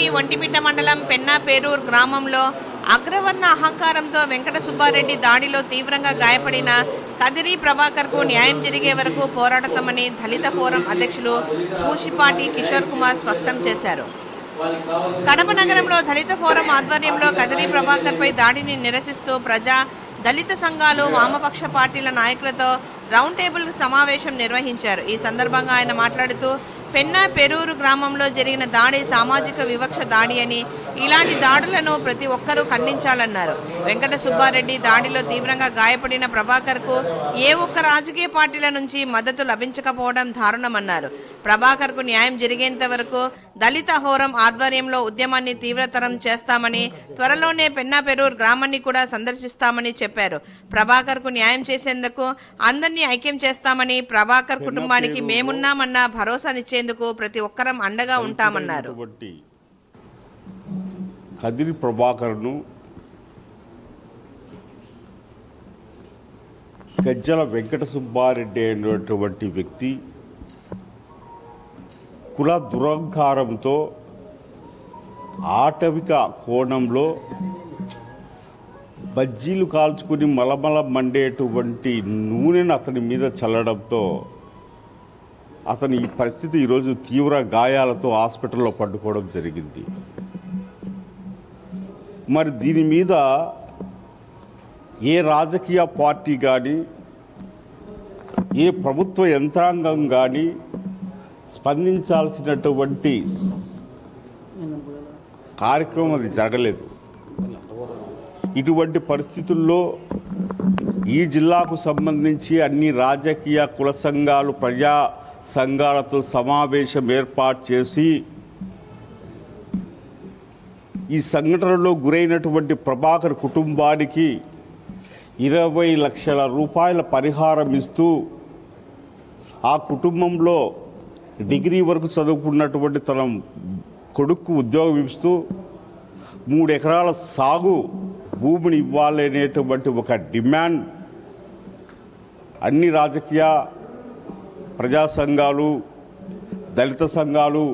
జిల్లాలోని ఒంటిపిట్ట మండలం పెన్నాపేరూర్ గ్రామంలో అగ్రవర్ణ అహంకారంతో వెంకట సుబ్బారెడ్డి దాడిలో తీవ్రంగా గాయపడిన కదిరి ప్రభాకర్కు న్యాయం జరిగే వరకు పోరాడతామని దళిత ఫోరం అధ్యక్షులు పూషిపాటి కిషోర్ కుమార్ స్పష్టం చేశారు. కడప నగరంలో దళిత ఫోరం ఆధ్వర్యంలో కదిరి ప్రభాకర్పై దాడిని నిరసిస్తూ ప్రజా దళిత సంఘాలు వామపక్ష పార్టీల నాయకులతో రౌండ్ టేబుల్ సమావేశం నిర్వహించారు. ఈ సందర్భంగా ఆయన మాట్లాడుతూ పెన్నా పెరూరు గ్రామంలో జరిగిన దాడి సామాజిక వివక్ష దాడి అని ఇలాంటి దాడులను ప్రతి ఒక్కరూ ఖండించాలన్నారు. వెంకట సుబ్బారెడ్డి దాడిలో తీవ్రంగా గాయపడిన ప్రభాకర్కు ఏ ఒక్క రాజకీయ పార్టీల నుంచి మద్దతు లభించకపోవడం దారుణమన్నారు. ప్రభాకర్కు న్యాయం జరిగేంత వరకు దళిత హోరం ఆధ్వర్యంలో ఉద్యమాన్ని తీవ్రతరం చేస్తామని త్వరలోనే పెన్నాపెరూర్ గ్రామాన్ని కూడా సందర్శిస్తామని చెప్పారు. ప్రభాకర్కు న్యాయం చేసేందుకు అందరినీ ఐక్యం చేస్తామని ప్రభాకర్ కుటుంబానికి మేమున్నామన్న భరోసానిచ్చేందుకు ప్రతి ఒక్కరం అండగా ఉంటామన్నారు. కదిరి ప్రభాకర్ను గజ్జల వెంకట సుబ్బారెడ్డి అనేటువంటి వ్యక్తి కుల దురహంకారంతో ఆటవిక కోణంలో బజ్జీలు కాల్చుకుని మలమల మండేటువంటి నూనెను అతని మీద చల్లడంతో అతని ఈ పరిస్థితి ఈరోజు తీవ్ర గాయాలతో హాస్పిటల్లో పడుకోవడం జరిగింది. మరి దీని మీద ఏ రాజకీయ పార్టీ కానీ ఏ ప్రభుత్వ యంత్రాంగం కానీ స్పందించాల్సినటువంటి కార్యక్రమం అది జరగలేదు. ఇటువంటి పరిస్థితుల్లో ఈ జిల్లాకు సంబంధించి అన్ని రాజకీయ కుల సంఘాలు ప్రజా సంఘాలతో సమావేశం ఏర్పాటు చేసి ఈ సంఘటనలో గురైనటువంటి ప్రభాకర్ కుటుంబానికి ఇరవై లక్షల రూపాయల పరిహారం ఇస్తూ ఆ కుటుంబంలో డిగ్రీ వరకు చదువుకున్నటువంటి తన కొడుకు ఉద్యోగం ఇస్తూ మూడు ఎకరాల సాగు భూమిని ఇవ్వాలనేటువంటి ఒక డిమాండ్ అన్ని రాజకీయ ప్రజా సంఘాలు దళిత సంఘాలు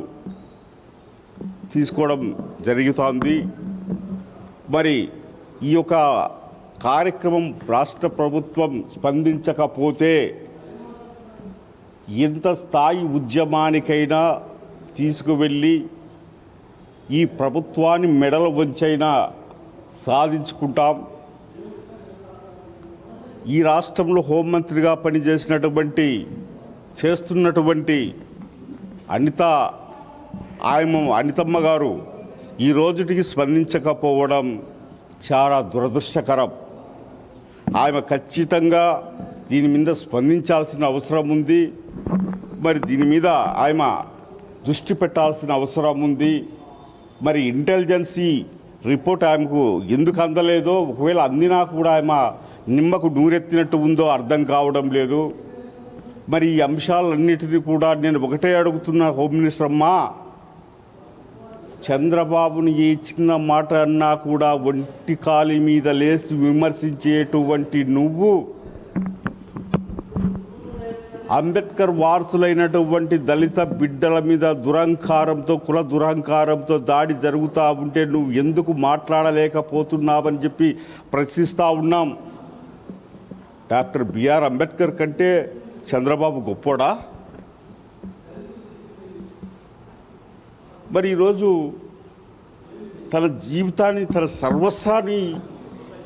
తీసుకోవడం జరుగుతోంది. మరి ఈ యొక్క కార్యక్రమం రాష్ట్ర ప్రభుత్వం స్పందించకపోతే ఎంత స్థాయి ఉద్యమానికైనా తీసుకువెళ్ళి ఈ ప్రభుత్వాన్ని మెడల వంచైనా సాధించుకుంటాం. ఈ రాష్ట్రంలో హోంమంత్రిగా పనిచేసినటువంటి చేస్తున్నటువంటి అనిత ఆయమ అనితమ్మ గారు ఈ రోజుటికి స్పందించకపోవడం చాలా దురదృష్టకరం. ఆమె ఖచ్చితంగా దీని మీద స్పందించాల్సిన అవసరం ఉంది. మరి దీని మీద ఆమె దృష్టి పెట్టాల్సిన అవసరం ఉంది. మరి ఇంటెలిజెన్సీ రిపోర్ట్ ఆమెకు ఎందుకు అందలేదో ఒకవేళ అందినా కూడా ఆమె నిమ్మకు నూరెత్తినట్టు ఉందో అర్థం కావడం లేదు. మరి ఈ అంశాలన్నిటినీ కూడా నేను ఒకటే అడుగుతున్నా హోమ్ మినిస్టర్ అమ్మా. చంద్రబాబుని ఏ చిన్న మాట అన్నా కూడా ఒంటి కాలి మీద లేచి విమర్శించేటువంటి నువ్వు అంబేద్కర్ వారసులైనటువంటి దళిత బిడ్డల మీద దురహంకారంతో కుల దురహంకారంతో దాడి జరుగుతూ ఉంటే నువ్వు ఎందుకు మాట్లాడలేకపోతున్నావని చెప్పి ప్రశ్నిస్తూ ఉన్నాం. డాక్టర్ బిఆర్ అంబేద్కర్ కంటే చంద్రబాబు గొప్పోడా? మరి ఈరోజు తన జీవితాన్ని తన సర్వస్వాన్ని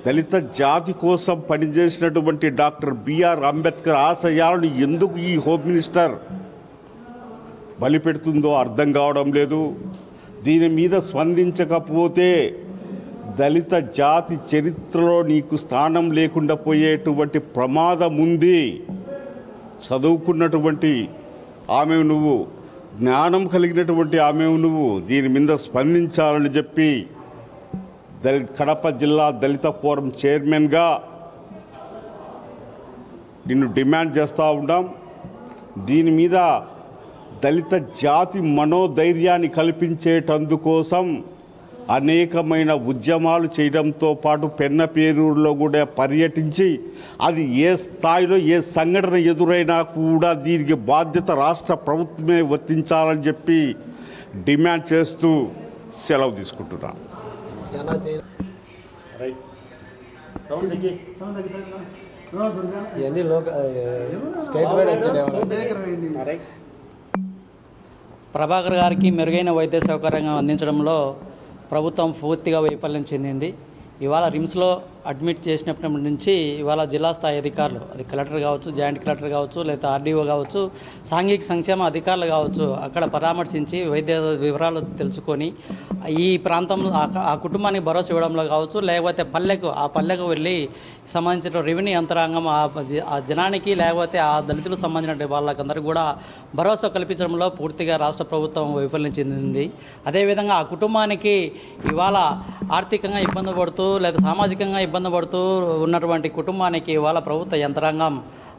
దళిత జాతి కోసం పనిచేసినటువంటి డాక్టర్ బిఆర్ అంబేద్కర్ ఆశయాలను ఎందుకు ఈ హోమ్ మినిస్టర్ బలిపెడుతుందో అర్థం కావడం లేదు. దీని మీద స్పందించకపోతే దళిత జాతి చరిత్రలో నీకు స్థానం లేకుండా పోయేటువంటి ప్రమాదం ఉంది. చదువుకున్నటువంటి ఆమె నువ్వు జ్ఞానం కలిగినటువంటి ఆమె నువ్వు దీని మీద స్పందించాలని చెప్పి దళి కడప జిల్లా దళిత ఫోరం చైర్మన్గా నిన్ను డిమాండ్ చేస్తూ ఉన్నాం. దీని మీద దళిత జాతి మనోధైర్యాన్ని కల్పించేటందుకోసం అనేకమైన ఉద్యమాలు చేయడంతో పాటు పెన్నపేరూరులో కూడా పర్యటించి అది ఏ స్థాయిలో ఏ సంఘటన ఎదురైనా కూడా దీనికి బాధ్యత రాష్ట్ర ప్రభుత్వమే వర్తించాలని చెప్పి డిమాండ్ చేస్తూ సెలవు తీసుకుంటున్నాను ఇవన్నీ లోక స్టేట్ వైడ్ వచ్చినాయి ప్రభాకర్ గారికి మెరుగైన వైద్య సౌకర్యం అందించడంలో ప్రభుత్వం పూర్తిగా వైఫల్యం చెందింది. ఇవాళ రిమ్స్లో అడ్మిట్ చేసినప్పటి నుంచి ఇవాళ జిల్లా స్థాయి అధికారులు అది కలెక్టర్ కావచ్చు జాయింట్ కలెక్టర్ కావచ్చు లేదా ఆర్డీఓ కావచ్చు సాంఘిక సంక్షేమ అధికారులు కావచ్చు అక్కడ పరామర్శించి వైద్య వివరాలు తెలుసుకొని ఈ ప్రాంతంలో ఆ- కుటుంబానికి భరోసా ఇవ్వడంలో కావచ్చు లేకపోతే పల్లెకు ఆ పల్లెకు వెళ్ళి సంబంధించిన రెవెన్యూ యంత్రాంగం ఆ జ- ఆ జనానికి లేకపోతే ఆ దళితులకు సంబంధించిన వాళ్ళకందరూ కూడా భరోసా కల్పించడంలో పూర్తిగా రాష్ట్ర ప్రభుత్వం వైఫల్యం చెందింది. అదేవిధంగా ఆ కుటుంబానికి ఇవాళ ఆర్థికంగా ఇబ్బంది పడుతూ లేదా సామాజికంగా ఇబ్బంది పడుతూ ఉన్నటువంటి కుటుంబానికి వాళ్ళ ప్రభుత్వ యంత్రాంగం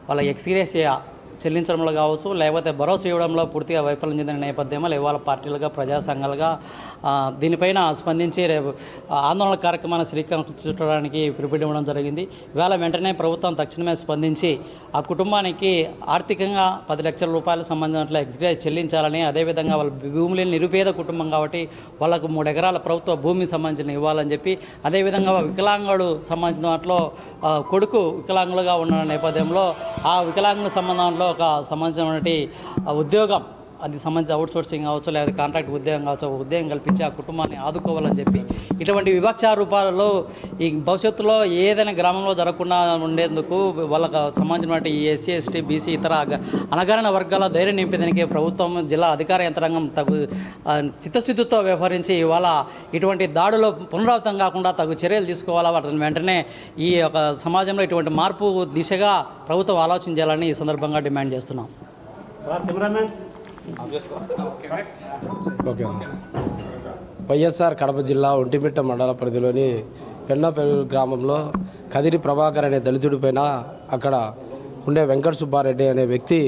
వాళ్ళ ఎక్స్గ్రేషియా చెల్లించడంలో కావచ్చు లేకపోతే భరోసా ఇవ్వడంలో పూర్తిగా వైఫల్యం చెందిన నేపథ్యంలో ఇవాళ పార్టీలుగా ప్రజా సంఘాలుగా దీనిపైన స్పందించి రేపు ఆందోళన కార్యక్రమాన్ని శ్రీకారం చుట్టడానికి పిలుపునివ్వడం జరిగింది. ఇవాళ వెంటనే ప్రభుత్వం తక్షణమే స్పందించి ఆ కుటుంబానికి ఆర్థికంగా పది లక్షల రూపాయలు సంబంధించిన ఎక్స్గ్రేజ్ చెల్లించాలని అదేవిధంగా వాళ్ళ భూమి నిరుపేద కుటుంబం కాబట్టి వాళ్ళకు మూడు ఎకరాల ప్రభుత్వ భూమికి సంబంధించిన ఇవ్వాలని చెప్పి అదేవిధంగా వికలాంగుడు సంబంధించిన దాంట్లో కొడుకు వికలాంగులుగా ఉన్న నేపథ్యంలో ఆ వికలాంగుల సంబంధంలో ఒక సంబంధించినటువంటి ఉద్యోగం అది సంబంధించి అవుట్ సోర్సింగ్ కావచ్చు లేదా కాంట్రాక్ట్ ఉద్యోగం కావచ్చు ఉద్యోగం కల్పించి ఆ కుటుంబాన్ని ఆదుకోవాలని చెప్పి ఇటువంటి వివక్ష రూపాలలో ఈ భవిష్యత్తులో ఏదైనా గ్రామంలో జరగకుండా ఉండేందుకు వాళ్ళకు సంబంధించినటువంటి ఈ ఎస్సీ ఎస్టీ బీసీ ఇతర అనగారిన వర్గాల ధైర్యం నింపేదానికి ప్రభుత్వం జిల్లా అధికార యంత్రాంగం తగు చిత్తశుద్ధితో వ్యవహరించి ఇవాళ ఇటువంటి దాడులు పునరావృతం కాకుండా తగు చర్యలు తీసుకోవాలా? వాటిని వెంటనే ఈ యొక్క సమాజంలో ఇటువంటి మార్పు దిశగా ప్రభుత్వం ఆలోచించాలని ఈ సందర్భంగా డిమాండ్ చేస్తున్నాం. ఓకే. వైఎస్ఆర్ కడప జిల్లా ఒంటిమిట్ట మండల పరిధిలోని పెన్నపెరూరు గ్రామంలో కదిరి ప్రభాకర్ అనే దళితుడి పైన అక్కడ ఉండే వెంకట సుబ్బారెడ్డి అనే వ్యక్తి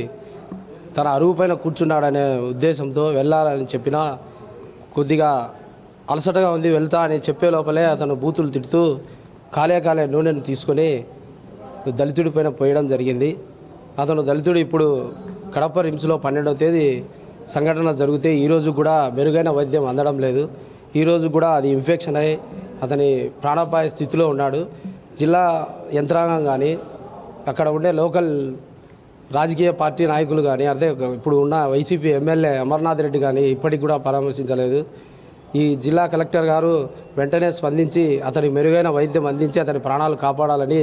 తన అరువు పైన కూర్చున్నాడనే ఉద్దేశంతో వెళ్ళాలని చెప్పినా కొద్దిగా అలసటగా ఉంది వెళ్తా అని చెప్పే లోపలే అతను బూతులు తిడుతూ కాలే కాలే నూనెను తీసుకొని దళితుడి పైన పోయడం జరిగింది. అతను దళితుడు ఇప్పుడు కడప రిమ్స్లో పన్నెండవ తేదీ సంఘటన జరిగితే ఈరోజు కూడా మెరుగైన వైద్యం అందడం లేదు. ఈరోజు కూడా అది ఇన్ఫెక్షన్ అయ్యి అతని ప్రాణాపాయ స్థితిలో ఉన్నాడు. జిల్లా యంత్రాంగం కానీ అక్కడ ఉండే లోకల్ రాజకీయ పార్టీ నాయకులు కానీ అదే ఇప్పుడు ఉన్న వైసీపీ ఎమ్మెల్యే అమర్నాథ్ రెడ్డి కానీ ఇప్పటికి కూడా పరామర్శించలేదు. ఈ జిల్లా కలెక్టర్ గారు వెంటనే స్పందించి అతని మెరుగైన వైద్యం అందించి అతని ప్రాణాలు కాపాడాలని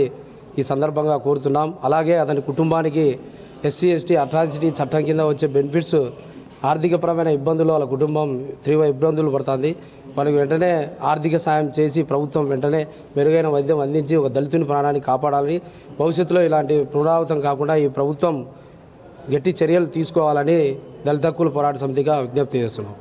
ఈ సందర్భంగా కోరుతున్నాం. అలాగే అతని కుటుంబానికి ఎస్సీ ఎస్టీ అట్రాసిటీ చట్టం కింద వచ్చే బెనిఫిట్స్ ఆర్థికపరమైన ఇబ్బందులు వాళ్ళ కుటుంబం తీవ్ర ఇబ్బందులు పడుతుంది. వాళ్ళకి వెంటనే ఆర్థిక సాయం చేసి ప్రభుత్వం వెంటనే మెరుగైన వైద్యం అందించి ఒక దళితుని ప్రాణాన్ని కాపాడాలని భవిష్యత్తులో ఇలాంటి పునరావృతం కాకుండా ఈ ప్రభుత్వం గట్టి చర్యలు తీసుకోవాలని దళిత హక్కుల పోరాట సమితిగా విజ్ఞప్తి చేస్తున్నాం.